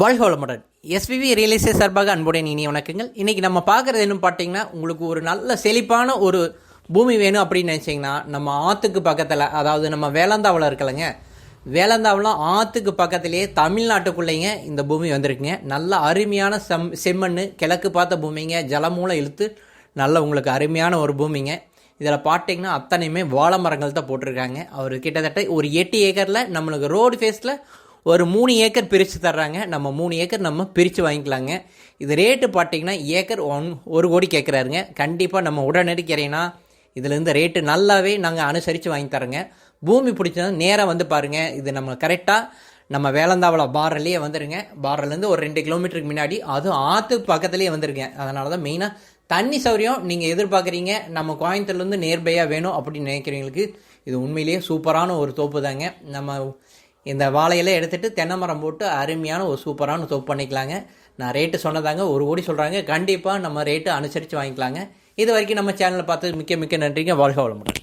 வாழ்க வளமுடன் SPB real சார்பாக அன்புடன் இனி வணக்கங்கள். இன்றைக்கி நம்ம பார்க்குறது என்னன்னு பார்த்தீங்கன்னா உங்களுக்கு ஒரு நல்ல செழிப்பான ஒரு பூமி வேணும் அப்படின்னு நினச்சிங்கன்னா நம்ம ஆற்றுக்கு பக்கத்தில் அதாவது நம்ம வேளாந்தாவில் இருக்கலைங்க. வேளாந்தாவெலாம் ஆற்றுக்கு பக்கத்துலேயே தமிழ்நாட்டுக்குள்ளேங்க இந்த பூமி வந்திருக்குங்க. நல்ல அருமையான செம் செம்மண் கிழக்கு பார்த்த பூமிங்க. ஜலமூலம் இழுத்து நல்ல உங்களுக்கு அருமையான ஒரு பூமிங்க. இதில் பார்த்தீங்கன்னா அத்தனையுமே வாழை மரங்கள் தான் போட்டிருக்காங்க. அவர் கிட்டத்தட்ட ஒரு எட்டு ஏக்கரில் நம்மளுக்கு ரோடு ஃபேஸில் ஒரு மூணு ஏக்கர் பிரித்து தர்றாங்க. நம்ம மூணு ஏக்கர் நம்ம பிரித்து வாங்கிக்கலாங்க. இது ரேட்டு பார்த்தீங்கன்னா ஏக்கர் ஒன் ஒரு கோடி கேட்குறாருங்க கண்டிப்பாக நம்ம உடனடி கிரையினா இதுலேருந்து ரேட்டு நல்லாவே நாங்கள் அனுசரித்து வாங்கி தரோங்க பூமி பிடிச்சது நேராக வந்து பாருங்கள் இது நம்ம கரெக்டாக நம்ம வேளந்தாவளம் பாரிலேயே வந்துருங்க. பாரிலேருந்து ஒரு ரெண்டு கிலோமீட்டருக்கு முன்னாடி அதுவும் ஆற்று பக்கத்துலேயே வந்துருங்க. அதனால தான் மெயினாக தண்ணி சௌரியம் நீங்கள் எதிர்பார்க்குறீங்க. நம்ம கோயம்புத்தூர்லேருந்து நேர்பையாக வேணும் அப்படின்னு நினைக்கிறவங்களுக்கு இது உண்மையிலேயே சூப்பரான ஒரு தோப்பு தாங்க நம்ம இந்த வாழையில எடுத்துகிட்டு தென்னை மரம் போட்டு அருமையான ஒரு சூப்பரான சோப் பண்ணிக்கலாங்க. நான் ரேட்டு சொன்னதாங்க ஒரு கோடி சொல்கிறாங்க கண்டிப்பாக நம்ம ரேட்டு அனுசரித்து வாங்கிக்கலாங்க. இது வரைக்கும் நம்ம சேனலை பார்த்து மிக்க மிக்க நன்றிங்க. வாழ்க வளமுடன்.